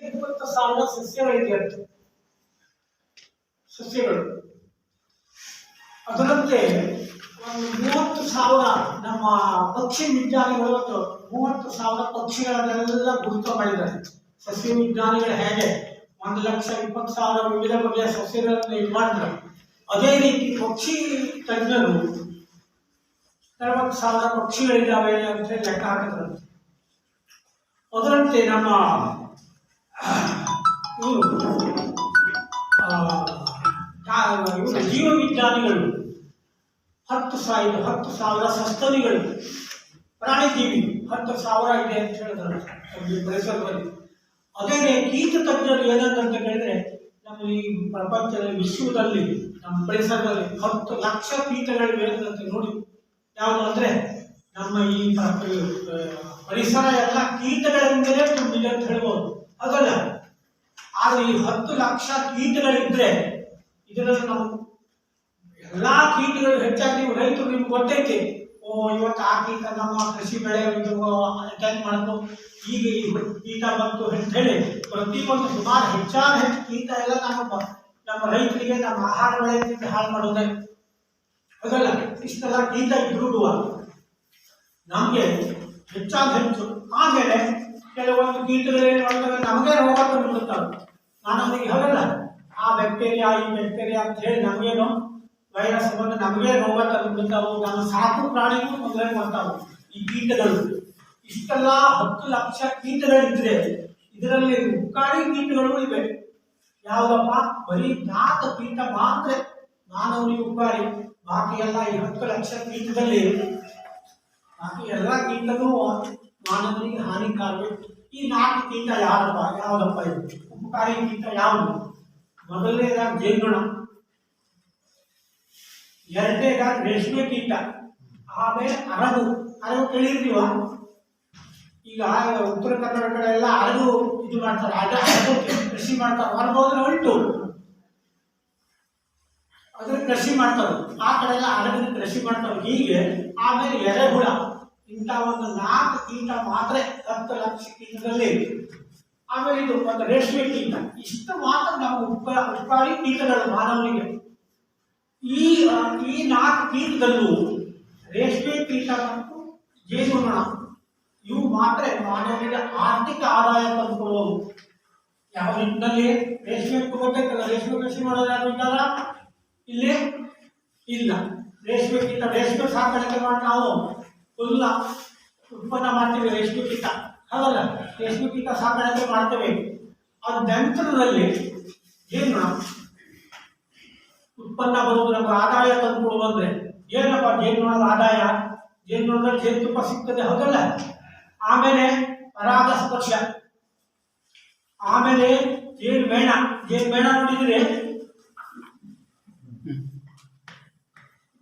ಇಪ್ಪತ್ತು ಸಾವಿರ ಸಸ್ಯಗಳಿದೆ ಅಂತ ಸಸ್ಯಗಳು ಅದರಂತೆ ಒಂದು ಮೂವತ್ತು ಸಾವಿರ ನಮ್ಮ ಪಕ್ಷಿ ವಿಜ್ಞಾನಿಗಳು ಒಂದು ಮೂವತ್ತು ಸಾವಿರ ಪಕ್ಷಿಗಳನ್ನೆಲ್ಲ ಗುರುತು ಮಾಡಿದ್ದಾರೆ ಸಸ್ಯ ವಿಜ್ಞಾನಿಗಳು ಹೇಗೆ ಒಂದು ಲಕ್ಷ ಇಪ್ಪತ್ತು ಸಾವಿರ ವಿವಿಧ ಬಗೆಯ ಸಸ್ಯಗಳನ್ನು ಇದು ಮಾಡಿದ್ರು ಅದೇ ರೀತಿ ಪಕ್ಷಿ ತಜ್ಞರು ನಲವತ್ತು ಸಾವಿರ ಪಕ್ಷಿಗಳಿದ್ದಾವೆ ಅಂತ ಹೇಳಿ ಲೆಕ್ಕ ಹಾಕಿದ್ರಂತೆ ಅದರಂತೆ ನಮ್ಮ ಜೀವ ವಿಜ್ಞಾನಿಗಳು ಹತ್ತು ಸಾವಿರ ಹತ್ತು ಸಾವಿರ ಸಸ್ತನಿಗಳು ಪ್ರಾಣಿ ಜೀವಿ ಹತ್ತು ಸಾವಿರ ಇದೆ ಅಂತ ಹೇಳಿದ್ರು. ಅದೇ ಕೀಟ ತಜ್ಞರು ಏನಂತ ಕೇಳಿದ್ರೆ, ನಮ್ಮ ಈ ಪ್ರಪಂಚದ ವಿಶ್ವದಲ್ಲಿ, ನಮ್ಮ ಪರಿಸರದಲ್ಲಿ ಹತ್ತು ಲಕ್ಷ ಕೀಟಗಳಿವೆ ಅಂತ ನೋಡಿ. ಯಾವುದು ಅಂದ್ರೆ, ನಮ್ಮ ಈ ಪ್ರ- ಪರಿಸರ ಎಲ್ಲ ಕೀಟಗಳಿಂದಲೇ ತುಂಬಿದೆ ಅಂತ ಹೇಳ್ಬೋದು. ಅದಲ್ಲ ಆದ್ರೆ ಈ ಹತ್ತು ಲಕ್ಷ ಕೀಟಗಳಿದ್ರೆ ಇದರಲ್ಲಿ ನಾವು ಎಲ್ಲಾ ಕೀಟಗಳು ಹೆಚ್ಚಾಗಿ ರೈತರು ನಿಮ್ಗೆ ಗೊತ್ತೈತಿ. ಓ, ಇವತ್ತು ಆ ಕೀಟ ನಮ್ಮ ಕೃಷಿ ಬೆಳೆ ಅಟ್ಯಾಕ್ ಮಾಡೋದು ಈಗ ಈ ಕೀಟ ಬಂತು ಅಂತ ಹೇಳಿ ಪ್ರತಿಯೊಂದು ಸುಮಾರು ಹೆಚ್ಚಾದ ಹೆಚ್ಚು ಕೀಟ ಎಲ್ಲ ನಮ್ಮ ನಮ್ಮ ರೈತರಿಗೆ ನಮ್ಮ ಆಹಾರ ಬೆಳೆಯಿಂದ ಹಾಳು ಮಾಡೋದೇ. ಅದಲ್ಲ, ಇಷ್ಟೆಲ್ಲ ಕೀಟ ಇದ್ರೂ ನಮಗೆ ಹೆಚ್ಚಾದ ಹೆಚ್ಚು. ಆಮೇಲೆ ಕೆಲವೊಂದು ಕೀಟಗಳೇ ಮಾಡ್ತವೆ ನಮಗೆ ರೋಗ ತಂದು ಬಿಡುತ್ತವೆ ನಾನು ಅವನಿಗೆ ಹೇಳಲ್ಲ ಆ ಬ್ಯಾಕ್ಟೀರಿಯಾ ಈ ಬ್ಯಾಕ್ಟೀರಿಯಾ ಅಂತ ಹೇಳಿ ನಮಗೇನು ವೈರಸ್ ಬಂದು ನಮಗೆ ರೋಗ ತಂದು ಬಿಡ್ತಾವು ನಮ್ಮ ಸಾಕು ಪ್ರಾಣಿಗೂ ತೊಂದರೆ ಮಾಡ್ತಾವೆ ಈ ಕೀಟಗಳು ಇಷ್ಟೆಲ್ಲ ಹತ್ತು ಲಕ್ಷ ಕೀಟಗಳಿದ್ರೆ ಇದರಲ್ಲಿ ಮುಕ್ಕಾಡಿ ಕೀಟಗಳು ಇವೆ. ಯಾವುದಪ್ಪ? ಬರೀ ನಾಲ್ಕು ಕೀಟ ಮಾತ್ರ ಮಾನವನಿಗೆ ಉಪ್ಪಾರಿ ಬಾಕಿ ಎಲ್ಲ ಈ ಹತ್ತು ಲಕ್ಷ ಕೀಟದಲ್ಲಿ ಬಾಕಿ ಎಲ್ಲ ಕೀಟನೂ ಮಾನವನಿಗೆ ಹಾನಿಕಾರಕ ಈ ನಾಲ್ಕು ಕೀಟ ಯಾರಪ್ಪ? ಯಾವುದಪ್ಪ ಇದು? ಉಪಕಾರಿ ಕೀಟ ಯಾವುದು? ಮೊದಲನೇದಾಗಿ ಜೇನುಣ ಎರಡನೇದಾಗಿ ರೇಷ್ಮೆ ಕೀಟ. ಆಮೇಲೆ ಅರಗು. ಅರಗು ಕೇಳಿರ್ತೀವ? ಈಗ ಉತ್ತರ ಕನ್ನಡ ಕಡೆ ಎಲ್ಲ ಅರಗು ಇದು ಮಾಡ್ತಾರೆ. ಅರಗು ಕೃಷಿ ಮಾಡ್ತಾರೆ. ಹೋದ್ರೆ ಉಂಟು. ಅದ್ರ ಕೃಷಿ ಮಾಡ್ತಾರೆ. ಆ ಕಡೆ ಎಲ್ಲ ಅರಗಿನ ಕೃಷಿ ಮಾಡ್ತಾರೆ. ಹೀಗೆ. ಆಮೇಲೆ ಎರೆಹುಳ. ಇಂಥ ಒಂದು ನಾಲ್ಕು ಕೀಟ ಮಾತ್ರ ಹತ್ತು ಲಕ್ಷ ಕೀಟದಲ್ಲಿ ಆಮೇಲೆ ಇದು ಒಂದು ರೇಷ್ಮೆ ಕೀಟ ಇಷ್ಟು ಮಾತ್ರ ನಾವು ಉಪ ಉಪಕಾರಿ ಕೀಟಗಳು ಮಾನವನಿಗೆ. ಈ ಈ ನಾಲ್ಕು ಕೀಟದಲ್ಲೂ ರೇಷ್ಮೆ ಕೀಟ ಮತ್ತು ಜೇನುನೊಣ, ಇವು ಮಾತ್ರ ಮಾನವನಿಗೆ ಆರ್ಥಿಕ ಆದಾಯ ತಂದುಕೊಳ್ಳುವವು ಯಾವ ನಿಟ್ಟಿನಲ್ಲಿ ರೇಷ್ಮೆ ತಗೋಬೇಕಲ್ಲ ರೇಷ್ಮೆ ಕೃಷಿ ಮಾಡೋದು ಯಾರು ಇಲ್ಲಿ ಇಲ್ಲ. ರೇಷ್ಮೆ ಕೀಟ ರೇಷ್ಮೆ ಸಾಕಾಣಿಕೆ ಮಾಡಿ ನಾವು ಫುಲ್ಲ ಉತ್ಪನ್ನ ಮಾಡ್ತೀವಿ, ರೇಷ್ಮೆ ಕೀಟ. ಹೌದಲ್ಲ? ರೇಷ್ಮೆ ಕೀಟ ಸಾಕಾಣಿಕೆ ಮಾಡ್ತೇವೆ. ಆ ನಂತರದಲ್ಲಿ ಏನು ಉತ್ಪನ್ನ ಬರುವುದು ನಮಗೆ ಆದಾಯ ತಂದುಕೊಡುವುದು ಅಂದ್ರೆ ಏನಪ್ಪ? ಜೇನುನೊಣದ ಆದಾಯ? ಜೇನುನೊಣದಲ್ಲಿ ಜೇನುತುಪ್ಪ ಸಿಗ್ತದೆ, ಹೌದಲ್ಲ? ಆಮೇಲೆ ಪರಾಗಸ್ಪರ್ಶ. ಆಮೇಲೆ ಜೇನು ಮೇಣ. ಜೇನು ಮೇಣ ನೋಡಿದ್ರೆ?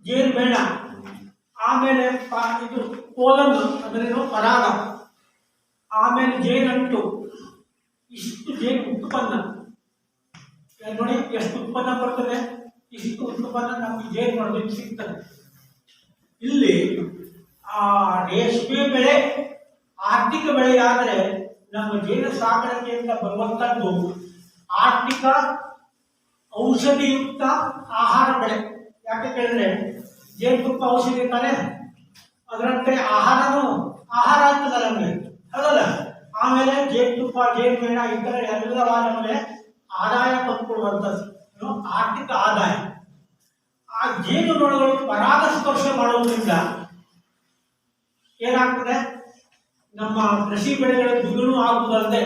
ಜೇನು ಮೇಣ. ಆಮೇಲೆ ಇದು ಕೋಲನ್ನು ಅದರೇನು ಪರಾಗ. ಆಮೇಲೆ ಜೇನಂಟು ಇಷ್ಟು ಜೇನು ಉತ್ಪನ್ನ. ನೋಡಿ ಎಷ್ಟು ಉತ್ಪನ್ನ ಬರ್ತದೆ? ಇಷ್ಟು ಉತ್ಪನ್ನ ನಮಗೆ ಜೇನು ಮಾಡೋದಕ್ಕೆ ಸಿಗ್ತದೆ. ಇಲ್ಲಿ, ಆ, ರೇಷ್ಮೆ ಬೆಳೆ, ಆರ್ಥಿಕ ಬೆಳೆಯಾದರೆ ನಮ್ಮ ಜೇನು ಸಾಕಾಣಿಕೆಯಿಂದ ಬರುವಂತದ್ದು ಆರ್ಥಿಕ ಔಷಧಿಯುಕ್ತ ಆಹಾರ ಬೆಳೆ. ಯಾಕೆ ಕೇಳಿದ್ರೆ ಜೇನುತುಪ್ಪ ಔಷಧಿ ತಾನೆ ಅದರಂತೆ ಆಹಾರನು, ಆಹಾರ ಆಗ್ತದೆ ನಮಗೆ. ಹೌದಲ್ಲ? ಆಮೇಲೆ ಜೇನುತುಪ್ಪ ಜೇನು ಮೇಣ ಥರ ಎಲ್ಲವ ನಮಗೆ ಆದಾಯ ತಂದುಕೊಡುವಂಥದ್ದು. ಏನು? ಆರ್ಥಿಕ ಆದಾಯ. ಆ ಜೇನುತುಣಗಳು ಪರಾಗ ಸ್ಪರ್ಶ ಮಾಡುವುದರಿಂದ ಏನಾಗ್ತದೆ? ನಮ್ಮ ಕೃಷಿ ಬೆಳೆಗಳ ದುಗುಣ ಆಗುವುದಲ್ಲದೆ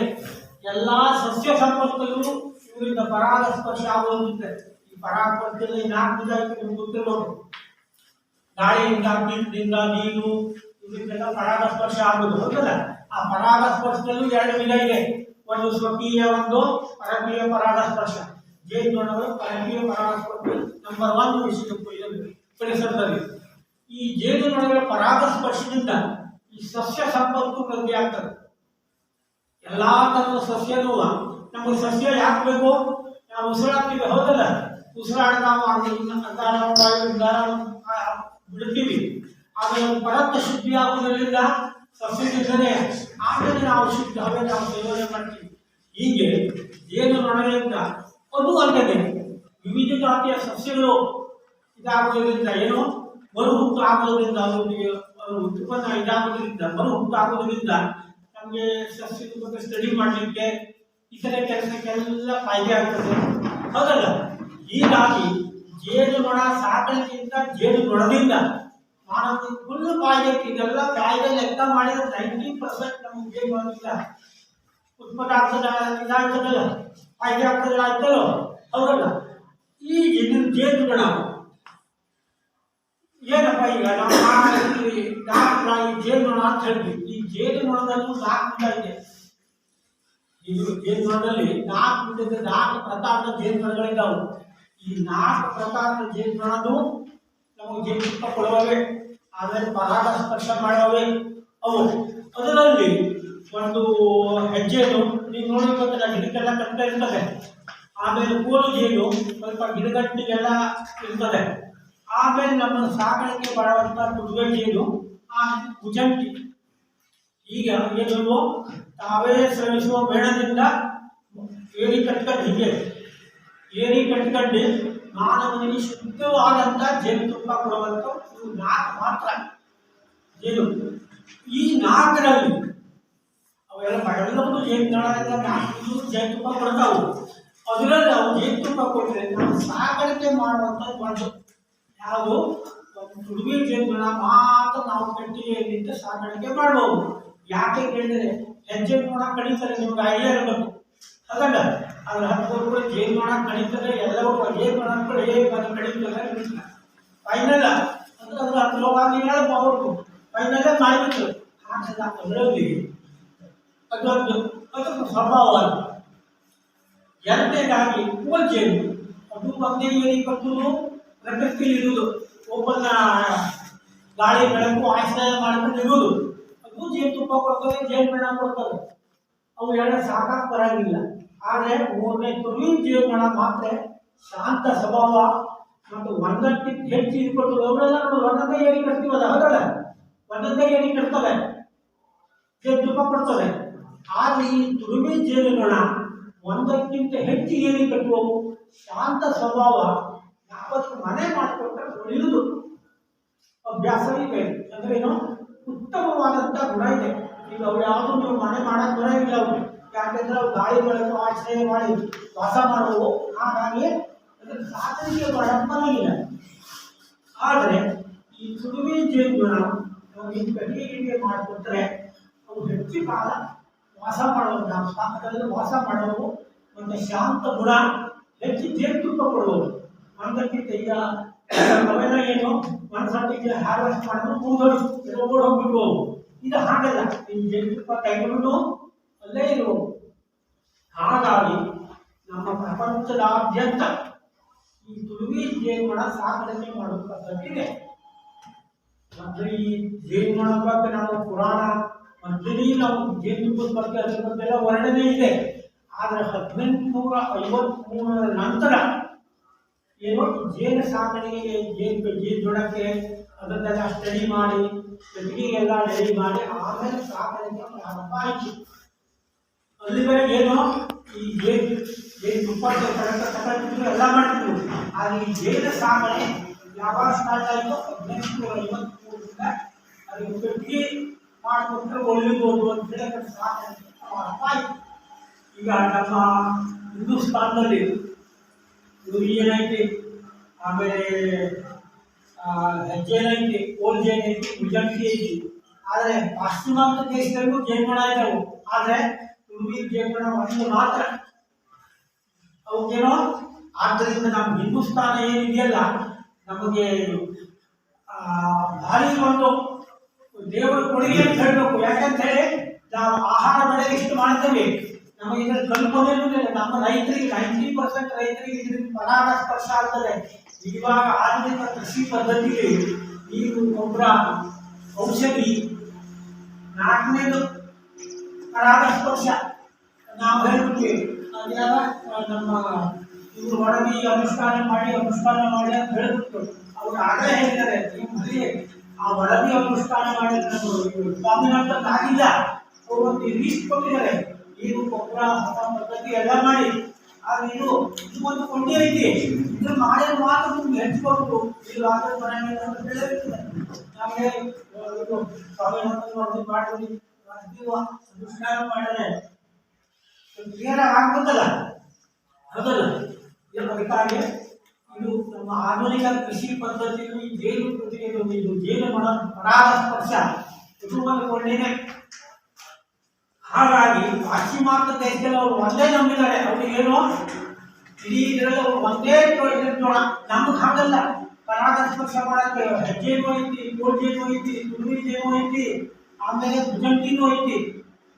ಎಲ್ಲಾ ಸಸ್ಯ ಸಂಪತ್ತಲ್ಲೂ ಇವರಿಂದ ಪರಾಗಸ್ಪರ್ಶ ಆಗುವಂತೆ ಈ ಪರಾಗಸ್ಪರ್ಶದಲ್ಲಿ ನಾಲ್ಕು ಗೊತ್ತಿರಬಹುದು ಗಾಳಿಯಿಂದ ಕೀಟದಿಂದ ನೀರು ಇದಕ್ಕೆಲ್ಲ ಪರಾಗಸ್ಪರ್ಶ ಆಗುದು ಹೌದಲ್ಲ? ಆ ಪರಾಗಸ್ಪರ್ಶದಲ್ಲೂ ಎರಡು ವಿಧ ಇದೆ. ಒಂದು ಸ್ವಕೀಯ, ಒಂದು ಪರಕೀಯ ಪರಾಗಸ್ಪರ್ಶ. ಜೇನುನೊಣಗಳು ಪರಕೀಯ ಪರಾಗಸ್ಪರ್ಶ ನಂಬರ್ ಒನ್ ಪರಿಸರದಲ್ಲಿ ಈ ಜೇನುನೊಣಗಳ ಪರಾಗಸ್ಪರ್ಶದಿಂದ ಈ ಸಸ್ಯ ಸಂಪತ್ತು ವೃದ್ಧಿ ಆಗ್ತದೆ. ಎಲ್ಲ ತರದ ಸಸ್ಯನೂ ನಮಗೆ ಸಸ್ಯ ಯಾಕೆ ಬೇಕು? ನಾವು ಉಸಿರಾಡ್ತೀವಿ ಹೌದಲ್ಲ? ಉಸಿರಾಡ ನಾವು ಅಂಗ- ಬಿಡ್ತೀವಿ ಆಮೇಲೆ ಪರತ್ವ ಶುದ್ಧಿ ಆಗುವುದರಿಂದ ಸಸ್ಯದಿಂದಲೇ ಆಮೇಲೆ ನಾವು ಶುದ್ಧ ಹವೆ ನಾವು ಸೇವನೆ ಮಾಡ್ತೀವಿ. ಹೀಗೆ ಏನು ನೊಣಗಳಿಂದ ಅದು ಅಲ್ಲದೆ ವಿವಿಧ ಜಾತಿಯ ಸಸ್ಯಗಳು ಇದಾಗುವುದರಿಂದ ಏನು? ಮರು ಹುಟ್ಟು ಆಗುವುದರಿಂದ ಅವರಿಗೆ ಅವರು ಉತ್ಪನ್ನ ಇದಾಗುವುದರಿಂದ ಮರು ಹುಟ್ಟು ಆಗುವುದರಿಂದ ನಮಗೆ ಸಸ್ಯದ ಬಗ್ಗೆ ಸ್ಟಡಿ ಮಾಡಲಿಕ್ಕೆ, ಇತರೆ ಕೆಲಸಕ್ಕೆಲ್ಲ ಫಾಯ್ದೆ ಆಗ್ತದೆ. ಹೌದಲ್ಲ? ಹೀಗಾಗಿ ಜೇನು ನೊಣ ಸಾಕಲಿಕ್ಕಿಂತ ಜೇನು ನೊಣದಿಂದ ಮಾನವ ಫುಲ್ ಕಾಯ್ದಕ್ಕೆ ಇದೆಲ್ಲ ಕಾಯ್ದೆ ಲೆಕ್ಕ ಮಾಡಿದ್ರೆ ನೈಂಟಿ ಪರ್ಸೆಂಟ್ ನಮಗೆ ಏನು ಮಾಡೋದಿಲ್ಲ. ಉತ್ಪನ್ನ ಆಗ್ತದ ಆಗ್ತದೋ ಹೌದಲ್ಲ? ಈ ಜೇನು ನೊಣ. ಏನಪ್ಪ ಈಗ ನಾವು ಈ ಜೇನು ನೊಣ ಅಂತ ಹೇಳ್ತೀವಿ ಈ ಜೇನುನೊಣದಲ್ಲೂ ನಾಲ್ಕು ವಿಧ ಇದೆ. ಇದು ಜೇನುನೊಣದಲ್ಲಿ ನಾಲ್ಕು ವಿಧದ ನಾಲ್ಕು ಪ್ರಕಾರದ ಜೇನುನೊಣಗಳಿದ್ದಾವೆ ಈ ನಾಲ್ಕು ಪ್ರಕಾರದ ಜೇನುನೊಣದು ನಮಗೆ ಜೇನುತುಪ್ಪ ಕೊಡುವವೆ, ಆಮೇಲೆ ಪರಾಗ ಸ್ಪರ್ಶ ಮಾಡುವವೆ. ಅವು ಅದರಲ್ಲಿ ಒಂದು ಹೆಜ್ಜೆನು ನೀವು ನೋಡಿ ಗೊತ್ತಿಲ್ಲ ಗಿಡಕ್ಕೆಲ್ಲ ಕಟ್ಟ ಇರ್ತದೆ. ಆಮೇಲೆ ಕೋಲು ಜೇನು, ಸ್ವಲ್ಪ ಗಿಡಗಟ್ಟಿಗೆಲ್ಲ ಇರ್ತದೆ. ಆಮೇಲೆ ನಮ್ಮ ಸಾಕಾಣಿಕೆ ಮಾಡುವಂತ ಕುಡುಗೆ ಜೇನು, ಆ ಕುಜಂಟಿ. ಈಗ ಏನು ತಾವೇ ಶ್ರಮಿಸುವ ಮೇಣದಿಂದ ಏರಿ ಕಟ್ಟ ಹೀಗೆ ಏರಿ ಕಟ್ಕೊಂಡು? ಮಾನವನಿಗೆ ಶುದ್ಧವಾದಂಥ ಜೇನುತುಪ್ಪ ಕೊಡುವಂಥ ಇವು ನಾಲ್ಕು ಮಾತ್ರ. ಜೇನು ಈ ನಾಲ್ಕರಲ್ಲಿ ಅವೆಲ್ಲ ಬಡವರದ್ದು ಜೇನುನೊಣದಿಂದ ನಾಲ್ಕು ಜೇನುತುಪ್ಪ ಕೊಡ್ತಾವು. ಅದರಲ್ಲಿ ಅವು ಜೇನುತುಪ್ಪ ಕೊಟ್ಟರೆ ನಾವು ಸಾಗಾಣಿಕೆ ಮಾಡುವಂಥ ಒಂದು ಯಾವುದು? ತುಡುಗಿ ಜೇನುನೊಣ ಮಾತ್ರ ನಾವು ಕಟ್ಟಿಗೆಯಲ್ಲಿಂದ ಸಾಗಾಣಿಕೆ ಮಾಡಬಹುದು ಯಾಕೆ ಕೇಳಿದರೆ ಹೆಜ್ಜೆ ನೋಣ ಕಡಿತಾರೆ ನಿಮ್ಗೆ ಐಡಿಯಾ ಇರಬೇಕು. ಅದಲ್ಲ ಅದ್ರ ಹತ್ತು ಕೂಡ ಜೇನು ನೋಣ ಕಡಿತಾರೆ ಎಲ್ಲವೂ ಜೇನು ನೋಣ ಕಡೆ ಅದು ಕಡಿತಾರೆ ಫೈನಲ್ ಅಂದ್ರೆ ಅದ್ರ ಹತ್ತು ಲೋಕಾಗಿ ಹೇಳಪ್ಪ ಅವ್ರು ಫೈನಲ್ ಮಾಡಿಬಿಟ್ರು. ಹಾಗೆಲ್ಲ ಅದರಲ್ಲಿ ಅದೊಂದು ಅದೊಂದು ಸ್ವಭಾವ ಎರಡನೇದಾಗಿ ಕೋಲ್ ಜೇನು ಅದು ಒಂದೇ ಏರಿ ಕಟ್ಟುದು ಪ್ರಕೃತಿಯಲ್ಲಿ ಇರುವುದು. ಒಬ್ಬನ ಗಾಳಿ ಬೆಳಕು ಆಶ್ರಯ ಮಾಡ್ಕೊಂಡು ಇರುವುದು ಅದು ಜೇನುತುಪ್ಪ ಕೊಡ್ತದೆ, ಜೇನು ಮೇಣ ಕೊಡ್ತವೆ ಅವು ಎರಡು ಸಾಕಾಗಿ ಬರಂಗಿಲ್ಲ. ಆದರೆ ಮೂರನೇ ತುರಿ ಜೀವನ ಮಾತ್ರ ಶಾಂತ ಸ್ವಭಾವ ಮತ್ತು ಒಂದಕ್ಕಿಂತ ಹೆಚ್ಚು ಇದು ಕೊಡ್ತವೆ ಅವರೆಲ್ಲ ನಾವು ಒಂದೊಂದೇ ಏರಿ ಕಟ್ತೀವಲ್ಲ ಹೌದಲ್ಲ? ಒಂದೊಂದೇ ಏರಿ ಕಟ್ತವೆ ಜೇನುತುಪ್ಪ ಕೊಡ್ತವೆ ಆದರೆ ಈ ತುರುಮಿ ಜೇನುನೊಣ ಒಂದಕ್ಕಿಂತ ಹೆಚ್ಚು ಏರಿ ಕಟ್ಟುವವು ಶಾಂತ ಸ್ವಭಾವ ಯಾವತ್ತು ಮನೆ ಮಾಡಿಕೊಟ್ರೆ ಉಳಿಯುವುದು ಅಭ್ಯಾಸವೇ ಬೇಕು ಅಂದ್ರೆ ಏನು? ಉತ್ತಮವಾದಂಥ ಗುಣ ಇದೆ. ಈಗ ಅವು ಯಾವುದು ನೀವು ಮನೆ ಮಾಡಕ್ ಬರೋಂಗಿಲ್ಲ ಅವು ಯಾಕೆಂದ್ರೆ ಅವು ಗಾಳಿ ಬೆಳಕು ಆಶ್ರಯ ಮಾಡಿ ವಾಸ ಮಾಡೋದು ಹಾಗಾಗಿ ಅದನ್ನು ಸಾಕಾಣಿಕೆ ಮಾಡಕ್ ಬರೋಂಗಿಲ್ಲ. ಆದರೆ ಈ ಸುಡುವಿ ಜೇನುಗುಣ ಕಟ್ಟಿಗೆ ಮಾಡಿಕೊಟ್ರೆ ಅವ್ರು ಹೆಚ್ಚು ಕಾಲ ವಾಸ ಮಾಡೋದು ಸಾಕದಲ್ಲಿ ವಾಸ ಮಾಡೋದು ಒಂದು ಶಾಂತ ಗುಣ, ಹೆಚ್ಚು ಜೇನುತುಪ್ಪ ಕೊಡುವುದು ಒಂದಕ್ಕಿಂತ ಈಗ ಅವೆಲ್ಲ ಏನು ಒಂದು ಹಾರ್ವೆಸ್ಟ್ ಮಾಡಿದ್ರು ಹೋಗ್ಬಿಟ್ಟು ಅವು. ಇದು ಹಾಗಲ್ಲ. ಈ ಜೇನುತುಪ್ಪ ಕೈಗೊಂಡು ಅಲ್ಲೇ ಇರೋ ಹಾಗಾಗಿ ನಮ್ಮ ಪ್ರಪಂಚದಾದ್ಯಂತ ಈ ತುಳುವಿ ಜೇನುನೊಣ ಸಾಕಾಣಿಕೆ ಮಾಡುವ ಪದ್ಧತಿ ಇದೆ ಮತ್ತೆ ಈ ಜೇನುನೊಣ ಬಗ್ಗೆ ನಾವು ಪುರಾಣ ಮಂತ್ರಿ ನಾವು ಜೇನುತುಪ್ಪದ ಬಗ್ಗೆ ಅದ್ರ ವರ್ಣನೆ ಇದೆ. ಆದರೆ ಹದಿನೆಂಟುನೂರ ಐವತ್ಮೂರರ ನಂತರ ಏನು ಜೇನು ಸಾಕಣೆಗೆ ಜೇನು ಜೇನು ದೊಡಕ್ಕೆ ಅದನ್ನೆಲ್ಲ ಸ್ಟಡಿ ಮಾಡಿ ಎಲ್ಲ ರೆಡಿ ಮಾಡಿ, ಆಮೇಲೆ ಸಾಕಾಣಿಕೆ ಪ್ರಾರಂಭ ಆಯಿತು. ಅಲ್ಲಿವರೆಗೆ ಏನು ಈ ಏನು ತಗೊಂಡಿದ್ರು ಎಲ್ಲ ಮಾಡ್ತಿದ್ರು ಆದರೆ ಈ ಜೇನ ಸಾಗಣೆ ಯಾವಾಗ ಸ್ಟಾರ್ಟ್ ಆಯಿತು ಹದಿನೆಂಟುನೂರ ಐವತ್ಮೂರರಿಂದ ಅದಕ್ಕೆ ಕಟ್ಟಿ ಮಾಡಿಕೊಟ್ರೆ ಒಳ್ಳೆಯದು ಪ್ರಾರಂಭ ಆಯಿತು. ಈಗ ನಮ್ಮ ಹಿಂದೂಸ್ತಾನದಲ್ಲಿ ಏನಾಯ್ತು? ಆಮೇಲೆ ಆ, ಓಲ್ ಕೋಲ್ ಜೇನ್ ಐತಿ ಮುಜಂಗಿ ಐತಿ ಆದರೆ ಪಾಶ್ಚಿಮಾತ್ಯ ದೇಶದಲ್ಲೂ ಜೇನುಗಣ ಇದ್ದಾವೆ ಆದರೆ ತುರ್ವಿ ಜೇನುಗಣ ಒಂದು ಮಾತ್ರ. ಅವಕ್ಕೇನೋ? ಆದ್ದರಿಂದ ನಮ್ಮ ಹಿಂದೂಸ್ತಾನ ಏನಿದೆಯಲ್ಲ ನಮಗೆ ಭಾರಿ ಒಂದು ದೇವರ ಕೊಡುಗೆ ಅಂತ ಹೇಳಬೇಕು. ಯಾಕಂತೇಳಿ ನಾವು ಆಹಾರ ಬೆಳೆಗೆ ಇಷ್ಟು ಮಾಡ್ತೇವೆ. ನಮಗೆ ಕಲ್ಪನೆಯೂ ಇಲ್ಲ ನಮ್ಮ ರೈತರಿಗೆ ನೈಂಟಿ ಪರ್ಸೆಂಟ್ ರೈತರಿಗೆ ಇದರಿಂದ ಪರಾಗ ಸ್ಪರ್ಶ ಆಗ್ತದೆ. ಇವಾಗ ಆಧುನಿಕ ಕೃಷಿ ಪದ್ಧತಿಗೆ ನೀರು ಗೊಬ್ಬರ ಔಷಧಿ ನಾಲ್ಕನೇದು ಪರಾಗಸ್ಪರ್ಶ. ನಾವು ಹೇಳ್ಬಿಟ್ಟು ಅದ್ಯಾವ ನಮ್ಮ ಇವರು ಒಡಗಿ ಅನುಷ್ಠಾನ ಮಾಡಿ ಅನುಷ್ಠಾನ ಮಾಡಿ ಅಂತ ಹೇಳ್ಬಿಟ್ಟು ಅವ್ರು ಆಗಲೇ ಹೇಳ್ತಾರೆ ನಿಮ್ಮಲ್ಲಿ ಆ ವರದಿ ಅನುಷ್ಠಾನ ಮಾಡಿ ನಮ್ಮ ಸ್ವಾಮಿನಾಥನ್ ಆಗಿಲ್ಲ ಅವರು ಒಂದು ಲೀಸ್ಟ್ ಕೊಟ್ಟಿದ್ದಾರೆ. ನೀರು ಗೊಬ್ಬರ ಹೊಸ ಪದ್ಧತಿ ಎಲ್ಲ ಮಾಡಿ ಆದ್ರೆ ಇದು ಒಂದು ಕೊಂಡಿ ಐತಿ ಮಾತ್ರ ನಿಮ್ಗೆ ಇದು ಆದ್ರೆ ಮಾಡಿ ಜೀವ ಅನುಷ್ಠಾನ ಮಾಡಿದ್ರೆ ಕ್ಲಿಯರ್ ಹೌದಲ್ಲ? ಇದು ನಮ್ಮ ಆಧುನಿಕ ಕೃಷಿ ಪದ್ಧತಿಯಲ್ಲಿ ಜೇನು ಕೃತಿಗಳು ಇದು ಜೇನು ಪರಾಗಸ್ಪರ್ಶ ಪರಾಗ ಇದು ಒಂದು ಕೊಂಡಿನೇ ಹಾಗಾಗಿ ಪಾಶ್ಚಿಮಾತ್ಯ ದೇಶದಲ್ಲಿ ಅವರು ಒಂದೇ ನಂಬಿದ್ದಾರೆ. ಅವ್ರಿಗೆ ಏನು? ಇಡೀ ಇದರಲ್ಲಿ ಅವರು ಒಂದೇ ನೋಡ ನಮ್ಗೆ ಹಾಗಲ್ಲ. ಪರಾಗಸ್ಪರ್ಶ ಮಾಡಕ್ಕೆ ಹೆಜ್ಜೆನೂ ಐತಿ ಕೋಲ್ಜೇನು ಐತಿ ತುಳುವಿ ಜೇನು ಐತಿ ಆಮೇಲೆ ಭುಜಂಟಿನೂ ಐತಿ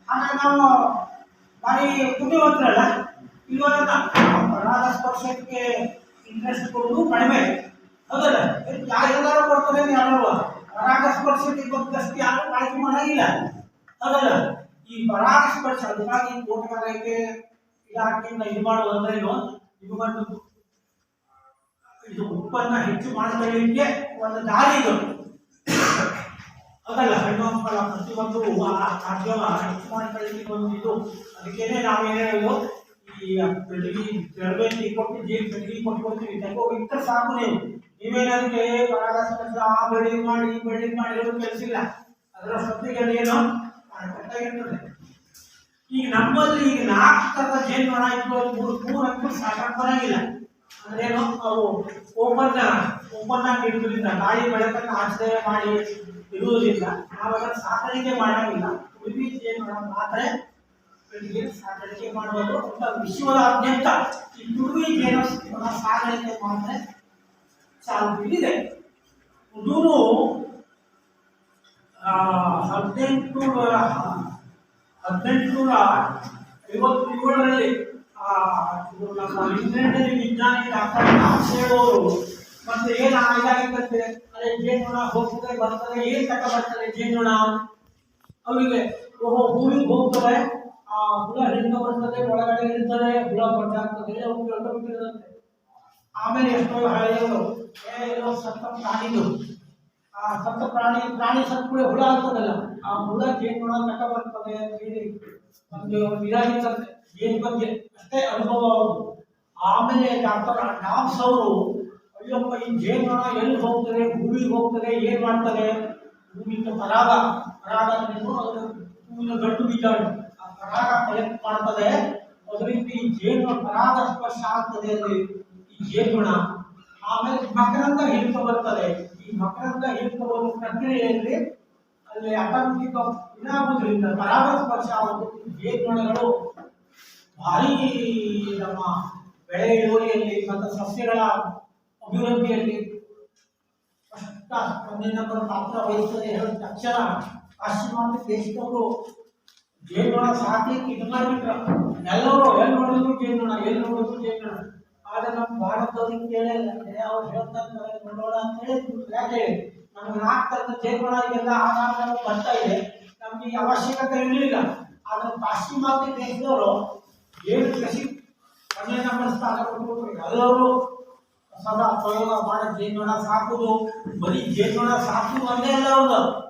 ಹಾಗಾಗಿ ನಾವು ಭಾರಿ ಪುಣ್ಯವಂತರಲ್ಲ ಇವಾಗ ಪರಾಗಸ್ಪರ್ಶಕ್ಕೆ ಪರಾಗ ಸ್ಪರ್ಶಕ್ಕೆ ಇಂಟ್ರೆಸ್ಟ್ ಕೊಡೋದು ಕಡಿಮೆ. ಹೌದಲ್ಲ? ಯಾರೆಲ್ಲರೂ ಕೊಡ್ತಾರೆ, ಯಾರು. ಪರಾಗಸ್ಪರ್ಶಕ್ಕೆ ಗೊತ್ತಷ್ಟು ಯಾರು ಕಾಳಜಿ ಮಾಡಂಗಿಲ್ಲ. ಹೌದಲ್ಲ? ಈ ಪರಾಗ ಸ್ಪರ್ಶ ಅದಕ್ಕಾಗಿ ತೋಟಗಾರಿಕೆ ಇಲಾಖೆಯಿಂದ ಇದು ಮಾಡೋದು ಅಂದ್ರೆ ಏನು ಇದು ಒಂದು, ಇದು ಉತ್ಪನ್ನ ಹೆಚ್ಚು ಮಾಡಿಕೊಳ್ಳಲಿಕ್ಕೆ ಒಂದು ದಾರಿ ಇದು. ಅದಲ್ಲ, ಹಣ್ಣು ಹಂಪಲ ಪ್ರತಿಯೊಂದು ಮಾಧ್ಯಮ ಹೆಚ್ಚು ಮಾಡಿಕೊಳ್ಳಲಿಕ್ಕೆ ಒಂದು ಇದು. ಅದಕ್ಕೇನೆ ನಾವೇನು ಹೇಳೋದು? ಈ ಬೆಳಗಿ ತರಬೇತಿ ಕೊಟ್ಟು ಜೀವ ಬೆಳಗಿ ಕೊಟ್ಕೊಡ್ತೀವಿ ತಗೋ ಇಂತ ಸಾಕು ನೀವು. ನೀವೇನಂತೆ ಪರಾಗಸ್ಪರ್ಶ ಆ ಬೆಳಿಗ್ಗೆ ಮಾಡಿ, ಈ ಬೆಳಿ ಮಾಡಿ ಕೆಲಸ ಇಲ್ಲ ಅದರ ಸತ್ತಿಗೆ ಏನು ಕಟ್ಟಾಗಿರ್ತದೆ ಈಗ ನಮ್ಮಲ್ಲಿ ಈಗ ನಾಲ್ಕು ತರ ಜೇನುನೊಣ ಇತ್ತು ಮೂರು ಮೂರು ಅಂತ ಸಾಕಾಗ ಬರಂಗಿಲ್ಲ. ಅಂದ್ರೇನು? ಅವು ಓಪನ್ ಓಪನ್ ಆಗಿ ಇಡುವುದರಿಂದ ಗಾಳಿ ಬೆಳಕನ್ನು ಆಶ್ರಯ ಮಾಡಿ ಇರುವುದರಿಂದ ಆವಾಗ ಸಾಕಾಣಿಕೆ ಮಾಡಂಗಿಲ್ಲ. ಉಳಿದ ಜೇನುನೊಣ ಮಾತ್ರ ಸಾಕಾಣಿಕೆ ಮಾಡುವುದು ಅಂತ ವಿಶ್ವದಾದ್ಯಂತ ಈ ತುಳುವಿ ಜೇನು ಸಾಕಾಣಿಕೆ ಮಾತ್ರ ಇದೂನು ಆ, ಹದಿನೆಂಟುನೂರ ಹದಿನೆಂಟುನೂರ ಐವತ್ತೇಳರಲ್ಲಿ ಆ, ಇದು ನಮ್ಮ ಇಂಗ್ಲೆಂಡಲ್ಲಿ ವಿಜ್ಞಾನಿ ಡಾಕ್ಟರ್ ಅವರು ಮತ್ತೆ ಏನು ಇದಾಗಿರ್ತದೆ ಅದೇ ಜೇನುನೊಣ ಹೋಗ್ತದೆ ಬರ್ತದೆ ಏನ್ ತಕ ಬರ್ತದೆ ಜೇನುನೊಣ ಅವರಿಗೆ ಓಹೋ ಹೂವಿಗೆ ಹೋಗ್ತದೆ ಆ ಹುಳ ಹೆಣ್ಣು ಬರ್ತದೆ ಒಳಗಡೆ ಇರ್ತದೆ ಹುಳ ದೊಡ್ಡಾಗ್ತದೆ ಅವ್ರು ದೊಡ್ಡಬಿಟ್ಟಿರುತ್ತೆ ಆಮೇಲೆ ಎಷ್ಟೋ ಹಳೆಯವರು ಏನೋ ಸತ್ತ ಪ್ರಾಣಿಗಳು ಆ ಸತ್ತ ಪ್ರಾಣಿ ಪ್ರಾಣಿ ಸತ್ತ ಕೂಡ ಹುಳ ಆಗ್ತದಲ್ಲ ಆ ಹುಳ ಜೇನುನೊಣ ತಕ ಬರ್ತದೆ ಅಂತ ಹೇಳಿ ಒಂದು ಇದಾಗಿತ್ತಂತೆ ಜೇನು ಬಗ್ಗೆ? ಅಷ್ಟೇ ಅನುಭವ ಅವರು ಆಮೇಲೆ ಡಾಕ್ಟರ್ ಡಾಕ್ಸ್ ಅವರು ಅಯ್ಯಪ್ಪ ಈ ಜೇನುನೊಣ ಎಲ್ಲಿ ಹೋಗ್ತದೆ ಭೂಮಿಗೆ ಹೋಗ್ತದೆ ಏನ್ ಮಾಡ್ತದೆ ಭೂಮಿಗೆ ಪರಾಗ. ಪರಾಗ ಹೂವಿನ ಗಂಟು ಬೀಜ ಆ ಪರಾಗ ಕಲೆಕ್ಟ್ ಮಾಡ್ತದೆ. ಅದರಿಂದ ಈ ಜೇನು ಪರಾಗ ಸ್ಪರ್ಶ ಆಗ್ತದೆ ಅಲ್ಲಿ. ಈ ಜೇನುನೊಣ ಆಮೇಲೆ ಮಕರಂದ ಹಿಡಿತ ಬರ್ತದೆ? ಈ ಮಕರಂದ ಒಂದು ಪ್ರಕ್ರಿಯೆಯಲ್ಲಿ ಅಲ್ಲಿ ಆಟೋಮೆಟಿಕ್ ಇದಾಗುವುದರಿಂದ ಪರಾಗ ಸ್ಪರ್ಶ ಜೇನುನೊಣಗಳು ಭಾರಿ ನಮ್ಮ ಬೆಳೆ ಇಳುವರಿಯಲ್ಲಿ ಮತ್ತು ಸಸ್ಯಗಳ ಅಭಿವೃದ್ಧಿಯಲ್ಲಿ ಸ್ಪಷ್ಟ ಪಾತ್ರ ವಹಿಸ್ತದೆ ಹೇಳಿದ ತಕ್ಷಣ ಪಾಶ್ಚಿಮಾತ್ಯ ದೇಶದವರು ಜೇನುನೊಣ ಸಾಕಿ ಇದು ಮಾಡಿಬಿಟ್ರ. ಎಲ್ಲರೂ ಎಲ್ಲಿ ನೋಡಿದ್ರು ಜೇನುನೊಣ, ಎಲ್ಲಿ ನೋಡಿದ್ರು ಜೇನುನೊಣ. ಆದ್ರೆ ನಮ್ಮ ಭಾರತದವ್ರಿಗೆ ಕೇಳಿಲ್ಲ ಅವ್ರು ಹೇಳ್ತಾರೆ ನೋಡೋಣ ಅಂತ ಹೇಳಿ ನಮ್ಗೆ ನಾಲ್ಕು ಥರದ ಎಲ್ಲ ಆಧಾರ ಬರ್ತಾ ಇದೆ. ನಮ್ಗೆ ಅವಶ್ಯಕತೆ ಇರಲಿಲ್ಲ. ಆದ್ರೆ ಪಾಶ್ಚಿಮಾತ್ಯ ದೇಶದವರು ಏನು ಕೃಷಿ ಕಣ್ಣಿನ ಸ್ಥಾನ ಕೊಟ್ಟು ಎಲ್ಲರೂ ಸದಾ ಪ್ರಯೋಗ ಮಾಡಿ ಜೇನುನೊಣ ಸಾಕುದು. ಬರೀ ಜೇನುನೊಣ ಸಾಕುದು ಒಂದೇ ಅಲ್ಲ ಒಂದು.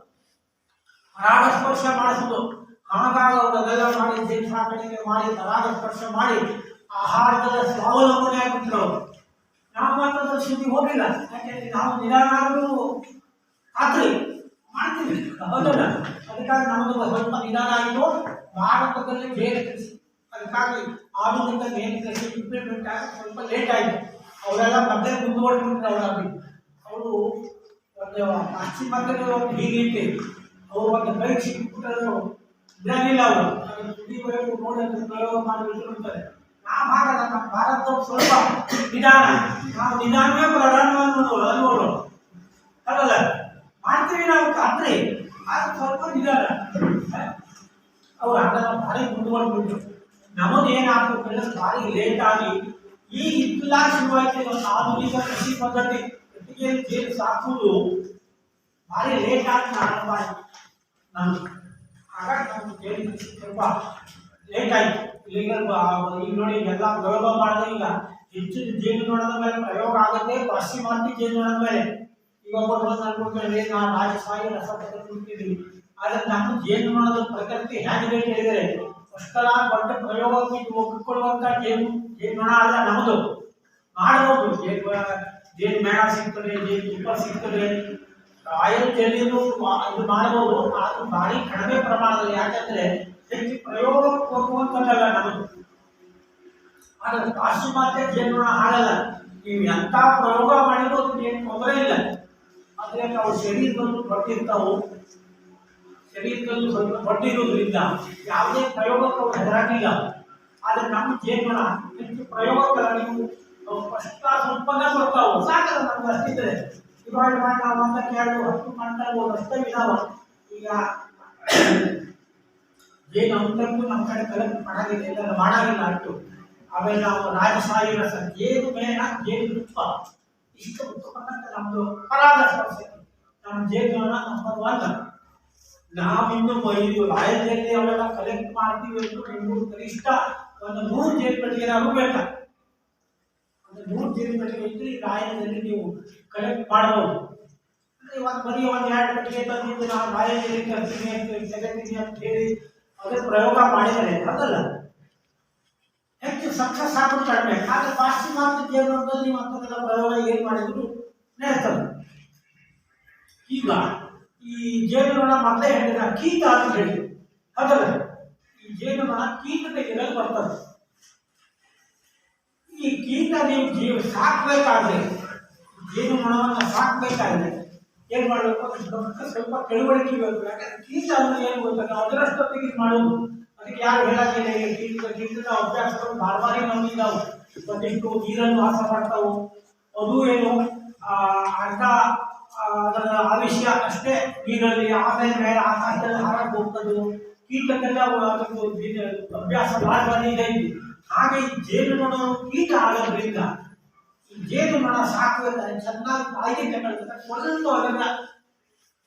ಪರಾಗ ಸ್ಪರ್ಶ ಮಾಡಿಸುದು. ಹಾಗಾಗಿ ಅವ್ರು ಅದೆಲ್ಲ ಮಾಡಿ ಜೇನು ಸಾಕಣೆ ಮಾಡಿ ಪರಾಗ ಸ್ಪರ್ಶ ಮಾಡಿ ಆಹಾರದ ಸ್ವಾವಲಂಬನೆ ಆಗಿಬಿಟ್ರು. ನಾವು ಮಾತ್ರ ಶುದ್ಧಿ ಹೋಗಿಲ್ಲ ಯಾಕೆಂದ್ರೆ ನಾವು ನಿಧಾನಾದರೂ ಖಾತ್ರಿ ಮಾಡ್ತೀವಿ. ಹೌದಲ್ಲ? ಅದಕ್ಕಾಗಿ ನಮ್ಮದು ಸ್ವಲ್ಪ ನಿಧಾನ ಆಯಿತು. ಭಾರತದಲ್ಲಿ ಬೇರೆ ಕೃಷಿ ಅದಕ್ಕಾಗಿ ಆಧುನಿಕ ಬೇರೆ ಕೃಷಿ ಇಂಪ್ಲಿಮೆಂಟ್ ಆಗಿ ಸ್ವಲ್ಪ ಲೇಟ್ ಆಯಿತು. ಅವರೆಲ್ಲ ಮತ್ತೆ ಮುಂದುವರೆದ್ಬಿಟ್ರು ಅವರಲ್ಲಿ ಅವರು ಒಂದು ಹೀಗೆ ಒಂದು ಹೀಗಿಟ್ಟು ಅವರು ಒಂದು ಕೈ ಸಿಕ್ಕಿಬಿಟ್ಟರು ಇದಾಗಿಲ್ಲ ಅವರು. ನೋಡಿ ಅದನ್ನ ಪ್ರಯೋಗ ಮಾಡಿ ಬಿಟ್ಟಿರ್ತಾರೆ ಭಾಗ ನಮ್ಮ ಭಾರತದವ್ರು ಸ್ವಲ್ಪ ನಿಧಾನ. ನಾವು ನಿಧಾನವೇ ಪ್ರಧಾನ ಅನ್ನೋದು ಅಲ್ವವರು ಅಲ್ಲಲ್ಲ ಮಾಡ್ತೀವಿ ನಾವು ಕಾತ್ರಿ ಆದ್ರೆ ಸ್ವಲ್ಪ ನಿಧಾನ. ಅವ್ರು ಅದನ್ನ ಭಾರಿ ಮುಂದುವರೆದ್ಬಿಟ್ರು ನಮ್ಮದು ಅಂದ್ರೆ ಭಾರಿ ಲೇಟ್ ಆಗಿ ಈ ಇತ್ತಿಲ್ಲ ಶುರುವಾಯ್ತು ಆಧುನಿಕ ಕೃಷಿ ಪದ್ಧತಿ. ಕಟ್ಟಿಗೆಯಲ್ಲಿ ಜೇನು ಸಾಕುವುದು ಭಾರಿ ಲೇಟ್ ಆಗಿ ಆರಂಭ ಆಯ್ತು. ನಾನು ಹಾಗಾಗಿ ನಮ್ಗೆ ಜೇನು ಸ್ವಲ್ಪ ಲೇಟ್ ಆಯ್ತು. ಬ- ಈಗ ನೋಡಿ ಎಲ್ಲ ಪ್ರಯೋಗ ಮಾಡಿದ್ರೆ ಈಗ ಹೆಚ್ಚು ಜೇನು ನೋಡದ ಮೇಲೆ ಪ್ರಯೋಗ ಆಗುತ್ತೆ ಪಾಶ್ಚಿಮಾತ್ಯ ಜೇನು ನೋಡದ ಮೇಲೆ. ಈಗ ಒಬ್ಬರು ಬಂದು ಅನ್ಕೊಳ್ತಾರೆ ನಾವು ರಸ ಹುಡುಕಿದ್ವಿ ಆದ್ರೆ ನಮ್ಮ ಜೇನು ನೋಡದ ಪ್ರಕೃತಿ ಹೇಗಿದೆ ಅಂತ ಹೇಳಿದರೆ ಪುಷ್ಕಲ ದೊಡ್ಡ ಪ್ರಯೋಗಕ್ಕೆ ಒಪ್ಪಿಕೊಳ್ಳುವಂತ ಜೇನು ಜೇನುನೊಣ ಅಲ್ಲ ನಮ್ಮದು ಮಾಡಬಹುದು ಜೇನು ಜೇನು ಮೇಣ ಸಿಗ್ತದೆ, ಜೇನು ತುಪ್ಪ ಸಿಗ್ತದೆ. ಆಯಿಲ್ ಜೆಲ್ಲಿದು ಮಾ- ಇದು ಮಾಡಬಹುದು ಆದ್ರೂ ಭಾರಿ ಕಡಿಮೆ ಪ್ರಮಾಣದಲ್ಲಿ. ಯಾಕಂದ್ರೆ ಹೆಚ್ಚು ಪ್ರಯೋಗ ಹೋಗುವಂಥದ್ದಲ್ಲ ನಮ್ಮದು ಆದರೆ ಪಾಶ್ಚಿಮಾತ್ಯ ಜೇನುನೊಣ ಹಾಳಲ್ಲ. ನೀವು ಎಂಥ ಪ್ರಯೋಗ ಮಾಡಿದ್ರು ಏನು ತೊಂದರೆ ಇಲ್ಲ. ಆದ್ರೆ ನಾವು ಶರೀರದಲ್ಲಿ ಕೊಟ್ಟಿರ್ತಾವು ಶರೀರದಲ್ಲಿ ಸ್ವಲ್ಪ ಕೊಟ್ಟಿರೋದ್ರಿಂದ ಯಾವುದೇ ಪ್ರಯೋಗಕ್ಕೆ ಅವ್ರು ಹೆದರಾಗಿಲ್ಲ ಆದರೆ ನಮ್ಮ ಜೇನುಣ ಹೆಚ್ಚು ಪ್ರಯೋಗಕ್ಕಲ್ಲ ನೀವು ಫಸ್ಟ್ ಕ್ಲಾಸ್ ಕೊಡ್ತಾವು. ಸಾಕಲ್ಲ ನಮ್ಗೆ ಅಷ್ಟಿದ್ರೆ. ಡಿವೈಡ್ ಮಾಡಿ ನಾವು ಒಂದಕ್ಕೆ ಎರಡು ಹತ್ತು ಮಂಟಲು ರಸ್ತೆ ಇದಾವ ಈಗ ಜೇನು ಅಂತಕ್ಕೂ ನಮ್ಮ ಕಡೆ ಕಲೆಕ್ಟ್ ಮಾಡಾಗಿಲ್ಲ, ಎಲ್ಲ ಮಾಡಾಗಿಲ್ಲ ಅಷ್ಟು. ಆಮೇಲೆ ನಾವು ರಾಜಶಾಹಿ ರಸ ಏನು ಮೇಣ, ಏನು ತುಪ್ಪ ಇಷ್ಟು ಉತ್ಪನ್ನಕ್ಕೆ ನಮ್ಮದು ಪರಾಗ ಸಮಸ್ಯೆ ನಮ್ಮ ಜೇನುನೊಣ ನಂಬರ್ ಒನ್. ನಾವಿನ್ನು ಇದು ರಾಯಚೂರಲ್ಲಿ ಅವೆಲ್ಲ ಕಲೆಕ್ಟ್ ಮಾಡ್ತೀವಿ ಅಂತ ನಿಮ್ಗೂ ಕನಿಷ್ಠ ಒಂದು ನೂರು ಜೇನು ಪಟ್ಟಿಗೆ ನಾವು ಬೇಕಾ ನೂರು ಜೇನು ಪೆಟ್ಟಿಗೆ ಈ ನೀವು ಕಲೆಕ್ಟ್ ಮಾಡಬಹುದು ಇವತ್ತು ಬರೀ ಒಂದು ಎರಡು ಪೆಟ್ಟಿಗೆ ತಂದಿದ್ದು ನಾನು ರಾಯಚೂರಿಗೆ ಕಲ್ತೀನಿ ಅಂತ ತೆಗೆತೀನಿ ಅಂತ ಹೇಳಿ ಅದೇ ಪ್ರಯೋಗ ಮಾಡಿದರೆ ಅದಲ್ಲ ಹೆಚ್ಚು ಸಕ್ಸಸ್ ಆಗೋದು ಕಡಿಮೆ ಆದ್ರೆ ಪಾಶ್ಚಿಮಾತ್ಯ ಜೀವನದಲ್ಲಿ ನೀವು ಅಂಥದ್ದೆಲ್ಲ ಪ್ರಯೋಗ ಏನು ಮಾಡಿದ್ರು ನೇರ್ತದೆ ಈಗ ಈ ಜೇನುನೊಣ ಮೊದಲೇ ಹೇಳಿದ ಕೀಟ ಅಂತ ಹೇಳಿ. ಅದಲ್ಲ, ಈ ಜೇನುನೊಣ ಕೀಟದ ಇರಲು ಬರ್ತದೆ. ಈ ಕೀಟ ನೀವು ಜೀವ ಸಾಕ್ಬೇಕಾದ್ರೆ ಜೇನುನೊಣವನ್ನು ಸಾಕ್ಬೇಕಾದ್ರೆ ಏನ್ ಮಾಡಬೇಕು ಅದಕ್ಕೆ ದೊಡ್ಡ ಸ್ವಲ್ಪ ತಿಳುವಳಿಕೆ ಬೇಕು ಯಾಕಂದ್ರೆ ಕೀಟ ಅಂದ್ರೆ ಏನು ಗೊತ್ತಾಗ ಅದರಷ್ಟೊತ್ತಿಗೆ ಇದು ಮಾಡೋದು ಅದಕ್ಕೆ ಯಾರು ಹೇಳಂಗಿಲ್ಲ ಈಗ ಕೀಟ ಕೀಟದ ಅಭ್ಯಾಸಗಳು ಬಾರ್ ಬಾರಿ ನಮ್ಮಿದ್ದಾವು ಒಂದಿಷ್ಟು ನೀರನ್ನು ವಾಸ ಮಾಡ್ತಾವು ಅದು ಏನು ಆ, ಅರ್ಧ ಆ, ಅದರ ಆವಿಷ್ಯ ಅಷ್ಟೇ ನೀರಲ್ಲಿ ಆಮೇಲೆ ಮೇಲೆ ಆಕಾಶದಲ್ಲಿ ಹಾರಕ್ಕೆ ಹೋಗ್ತದೆ ಕೀಟಕ್ಕೆಲ್ಲ ಅದಕ್ಕೆ ಜೀವ- ಅಭ್ಯಾಸ ಬಾರ್ ಬಾರಿ ಇದೆ ಇಲ್ಲಿ. ಹಾಗೆ ಈ ಜೇನುನೊಣ ಕೀಟ ಆಗೋದ್ರಿಂದ ಈ ಜೇನುನೊಣ ಸಾಕಬೇಕಾದ್ರೆ ಚೆನ್ನಾಗಿ ಬಾಯಿಗೆ ತಗೊಳ್ತಾರೆ ಮೊದಲು ಅದನ್ನ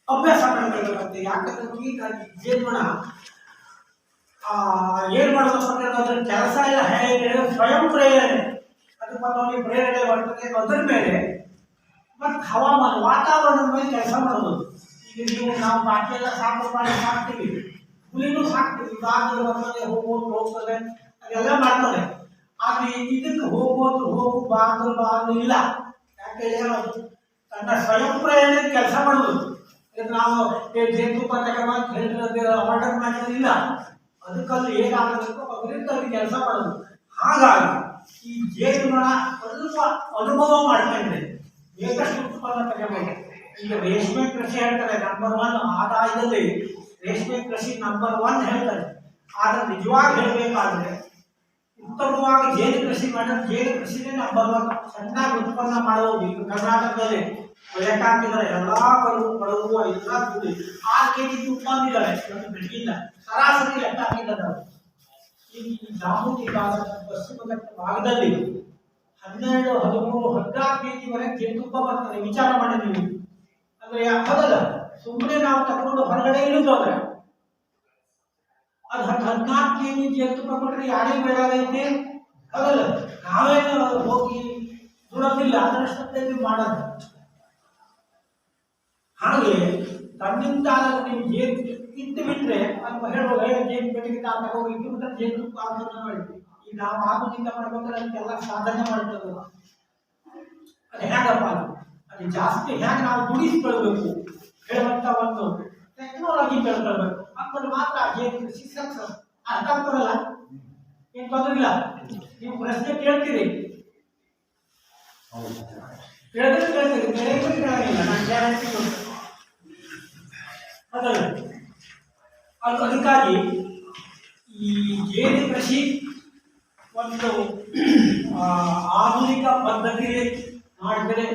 ಅಭ್ಯಾಸ ಮಾಡ್ಕೊಳ್ಬೇಕಂತೆ ಯಾಕಂದ್ರೆ ಕೀಟ ಜೇನು ಜೇನುನೊಣ ಏನ್ ಮಾಡ್ಬೇಕು ಅಂದ್ರೆ ಅದ್ರ ಕೆಲಸ ಎಲ್ಲ ಹೇಗೆ ಸ್ವಯಂ ಪ್ರೇರಣೆ. ಅದು ಬಂದವನಿಗೆ ಪ್ರೇರಣೆ ಬರ್ತದೆ ಅದ್ರ ಮೇಲೆ. ಮತ್ತು ಹವಾಮಾನ ವಾತಾವರಣದ ಮೇಲೆ ಕೆಲಸ ಮಾಡೋದು. ಈಗ ನೀವು ನಾವು ಬಾಕಿ ಎಲ್ಲ ಸಾಕು ಮಾಡಿ ಸಾಕ್ತೀವಿ. ಹುಲಿನೂ ಸಾಕ್ತೀವಿ. ಬಾಗಿಲು ಬರ್ತದೆ ಹೋಗೋದು ಹೋಗ್ತದೆ. ಅದೆಲ್ಲ ಮಾಡ್ತಾರೆ. ಆದ್ರೆ ಇದಕ್ಕೆ ಹೋಗೋದು ಹೋಗು ಬಾ ಅಂದ್ರೆ ಇಲ್ಲ. ಯಾಕೆ ಹೇಳೋದು? ತನ್ನ ಸ್ವಯಂ ಪ್ರಯಾಣ ಕೆಲಸ ಮಾಡುದು. ನಾವು ಜೇನುತುಪ್ಪ ತಗೊಂಡು ಹೇಳಿದ್ರೆ ಆರ್ಡರ್ ಮಾಡಿದ್ರಿಲ್ಲ ಅದಕ್ಕಲ್ಲಿ ಏನಾಗಬೇಕು? ಅದರಿಂದ ಅವ್ರಿಗೆ ಕೆಲಸ ಮಾಡೋದು. ಹಾಗಾಗಿ ಈ ಜೇನುನೊಣ ಸ್ವಲ್ಪ ಅನುಭವ ಮಾಡ್ಕೊಂಡ್ರೆ ಬೇಕಷ್ಟು ಉತ್ಪನ್ನ ತಗೋಬೇಕು. ಈಗ ರೇಷ್ಮೆ ಕೃಷಿ ಹೇಳ್ತಾರೆ ನಂಬರ್ ಒನ್ ಆದಾಯದಲ್ಲಿ ರೇಷ್ಮೆ ಕೃಷಿ ನಂಬರ್ ಒನ್ ಹೇಳ್ತಾರೆ. ಆದ್ರೆ ನಿಜವಾಗಿ ಹೇಳಬೇಕಾದ್ರೆ ಉತ್ತಮವಾಗಿ ಜೇನು ಕೃಷಿ ಮಾಡಿದ್ರೆ ಜೇನು ಕೃಷಿನೇ ನಾವು ಬರುವ ಚೆನ್ನಾಗಿ ಉತ್ಪನ್ನ ಮಾಡಬಹುದು ಈಗ ಕರ್ನಾಟಕದಲ್ಲಿ ಲೆಕ್ಕ ಎಲ್ಲಾ ಬಡವರು ಕಡುವು ಎಲ್ಲ ಕೂಡಿ ಆರು ಕೆ ಜಿ ತುಪ್ಪ ಅಂದಿದ್ದಾರೆ ಒಂದು ಬೆಳಗಿಂದ ಸರಾಸರಿ ಲೆಕ್ಕ ಹಾಕಿದ್ದಾರೆ. ಈ ಪಶ್ಚಿಮ ಘಟ್ಟ ಭಾಗದಲ್ಲಿ ಹನ್ನೆರಡು, ಹದಿಮೂರು ಹದಿನಾಲ್ಕು ಕೆ ಜಿ ವರೆಗೆ ಜೇನುತುಪ್ಪ ಬರ್ತದೆ. ವಿಚಾರ ಮಾಡಿ ನೀವು. ಅಂದ್ರೆ ಹೌದಲ್ಲ ಸುಮ್ಮನೆ ನಾವು ತಗೊಂಡು ಹೊರಗಡೆ ಇಳಿದೋದ್ರೆ ಅದು ಹತ್ತು ಹದಿನಾಲ್ಕು ಕೆ ಜಿ ಜೇನುತುಪ್ಪ ಕೊಟ್ಟರೆ ಯಾರಿಗೆ ಬೇಡಾಗೈತೆ ಅದಲ್ಲ ನಾವೇನು ಹೋಗಿ ದುಡೋದಿಲ್ಲ ಅದರಷ್ಟೇ ಮಾಡೋದು. ಹಾಗೆ ತನ್ನಿಂದ ನೀವು ಜೇನು ಇಟ್ಟು ಬಿಟ್ರೆ ಅಂತ ಹೇಳುವ ಜೇನು ಪೆಟ್ಟಿಗೆ ತಾ ಹೋಗಿ ಇಟ್ಟು ಬಿಟ್ಟರೆ ಜೇನು ತುಪ್ಪ ಆಗೋದನ್ನ ಮಾಡಿ ಈಗ ನಾವು ಆಗುದಿಂದ ಮಾಡ್ಬೇಕಾದ್ರೆ ಅದಕ್ಕೆಲ್ಲ ಸಾಧನೆ ಮಾಡ್ತದೆ. ಅದು ಹೇಗಪ್ಪ ಅದು? ಅದು ಜಾಸ್ತಿ ಹೇಗೆ ನಾವು ದುಡಿಸ್ಕೊಳ್ಬೇಕು? ಹೇಳುವಂತ ಒಂದು ಟೆಕ್ನಾಲಜಿ ಬೆಳ್ಕೊಳ್ಬೇಕು ಅಂದ್ರೆ ಮಾತ್ರ ಕೃಷಿ ಸಕ್ಸಸ್ ಅರ್ಥ ಆಗ್ತಾರಲ್ಲ? ಏನ್ ತೊಂದ್ರೆ ಇಲ್ಲ. ನೀವು ಪ್ರಶ್ನೆ ಕೇಳ್ತೀರಿ. ಕೇಳಿದ್ರೆ ಕೇಳ್ತೀರಿ ಕೇಳಿದ್ರೆ ಕೇಳಂಗಿಲ್ಲ ನಾನು ಗ್ಯಾರಂಟಿ ಕೊಡ್ತೀನಿ. ಅದಲ್ಲ ಅದು ಅದಕ್ಕಾಗಿ ಈ ಜೇನು ಕೃಷಿ ಒಂದು ಆಧುನಿಕ ಪದ್ಧತಿಯಲ್ಲಿ ಮಾಡಿದರೆ